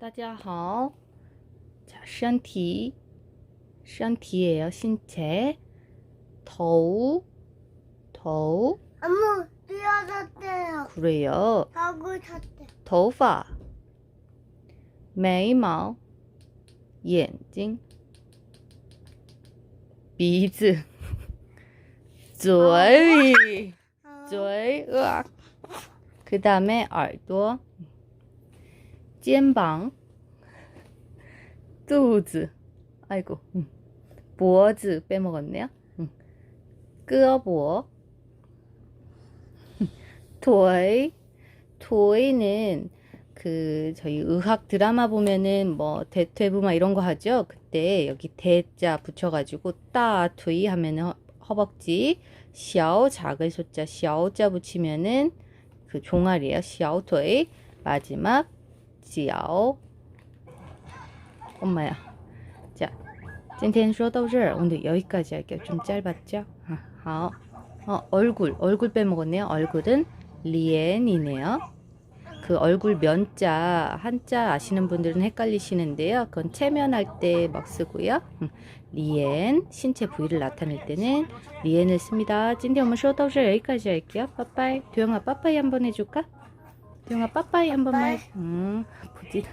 다자하오. 자, 身体,身体예요. 신체. 더우, 더우. 엄마 뛰어졌대요. 그래요. 하고 잤대. 头发,眉毛,眼睛,鼻子,嘴,嘴, 으악. 그 다음에耳朵, 肩膀, 뚜즈. 아이고 음. 보어즈 빼먹었네요. 음. 끄어보어. 토이. 토이는 그 저희 의학 드라마 보면은 뭐 대퇴부 막 이런 거 하죠? 그때 여기 대자 붙여가지고 따투이 하면은 허, 허벅지 샤오 작은 소자 샤오자 붙이면은 그 종아리에요. 샤오토이. 마지막 지아오 엄마야. 자, 今天说到这儿 오늘 여기까지 할게요. 좀 짧았죠? 아, 好. 어, 얼굴 얼굴 빼먹었네요. 얼굴은 리엔이네요. 그 얼굴 면자 한자 아시는 분들은 헷갈리시는데요. 그건 체면할 때 막 쓰고요. 음, 리엔 신체 부위를 나타낼 때는 리엔을 씁니다. 찐디 엄마 쇼더쇼 여기까지 할게요. 빠빠이. 도영아 빠빠이 한번 해줄까? 도영아 빠빠이 한 번만. 해. 음, 보지.